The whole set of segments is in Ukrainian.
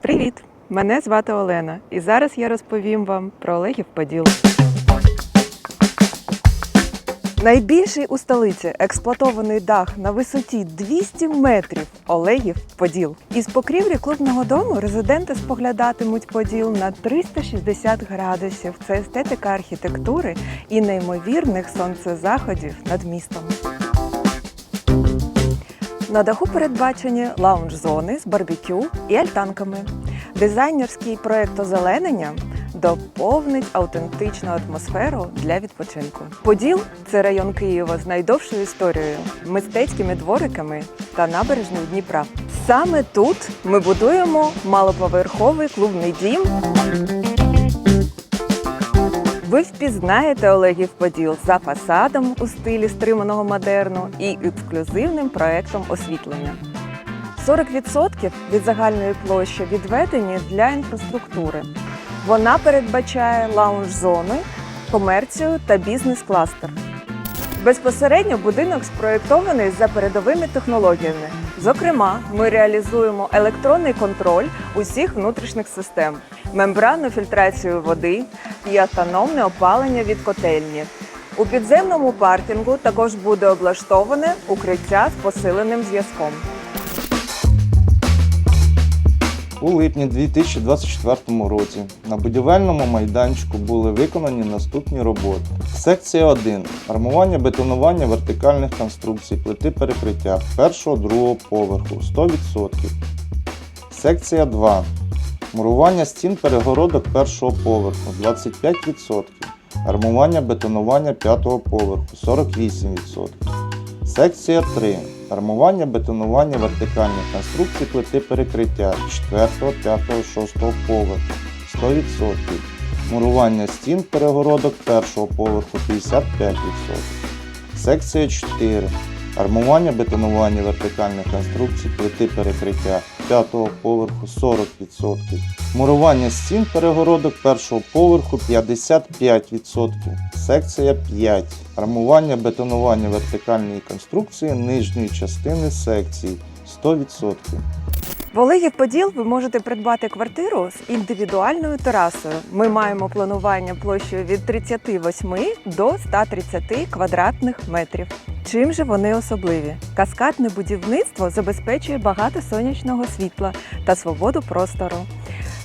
Привіт! Мене звати Олена, і зараз я розповім вам про Олегів Поділ. Найбільший у столиці експлуатований дах на висоті 200 метрів Олегів Поділ. Із покрівлі клубного дому резиденти споглядатимуть Поділ на 360 градусів. Це естетика архітектури і неймовірних сонцезаходів над містом. На даху передбачені лаунж-зони з барбекю і альтанками. Дизайнерський проект озеленення доповнить аутентичну атмосферу для відпочинку. Поділ це район Києва з найдовшою історією, мистецькими двориками та набережною Дніпра. Саме тут ми будуємо малоповерховий клубний дім. Ви впізнаєте Олегів Поділ за фасадом у стилі стриманого модерну і ексклюзивним проектом освітлення. 40% від загальної площі відведені для інфраструктури. Вона передбачає лаунж-зони, комерцію та бізнес-кластер. Безпосередньо будинок спроєктований за передовими технологіями. Зокрема, ми реалізуємо електронний контроль усіх внутрішніх систем, мембранну фільтрацію води і автономне опалення від котельні. У підземному паркінгу також буде облаштоване укриття з посиленим зв'язком. У липні 2024 році на будівельному майданчику були виконані наступні роботи. Секція 1. Армування бетонування вертикальних конструкцій плити перекриття першого другого поверху 100%. Секція 2. Мурування стін перегородок першого поверху 25%. Армування бетонування п'ятого поверху 48%. Секція 3. Армування бетонування вертикальних конструкцій плити перекриття 4, 5, 6 поверху 100%. Мурування стін перегородок першого поверху 55%. Секція 4. Армування бетонування вертикальних конструкцій плити перекриття 5 поверху 40%. Мурування стін перегородок першого поверху 55%. Секція 5. Армування бетонування вертикальної конструкції нижньої частини секції 100%. В Поділ ви можете придбати квартиру з індивідуальною терасою. Ми маємо планування площею від 38 до 130 квадратних метрів. Чим же вони особливі? Каскадне будівництво забезпечує багато сонячного світла та свободу простору.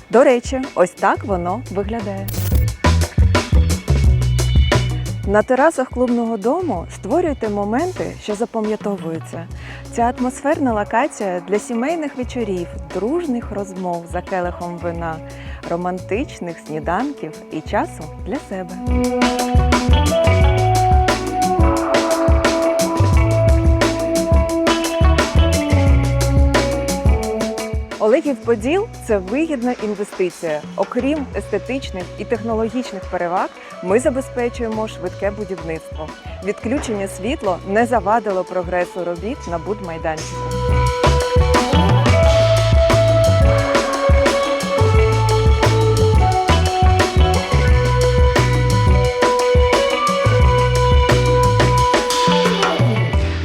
До речі, ось так воно виглядає. На терасах клубного дому створюйте моменти, що запам'ятовуються. Ця атмосферна локація для сімейних вечорів, дружних розмов за келихом вина, романтичних сніданків і часу для себе. Олегів Поділ це вигідна інвестиція. Окрім естетичних і технологічних переваг, ми забезпечуємо швидке будівництво. Відключення світла не завадило прогресу робіт на будмайданчику.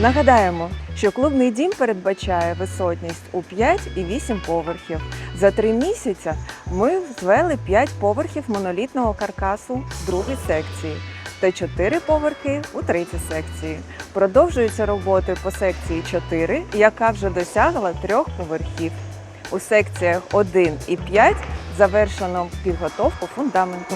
Нагадаємо, що клубний дім передбачає висотність у 5 і 8 поверхів. За три місяці ми звели 5 поверхів монолітного каркасу в другій секції та 4 поверхи у третій секції. Продовжуються роботи по секції 4, яка вже досягла трьох поверхів. У секціях 1 і 5 завершено підготовку фундаменту.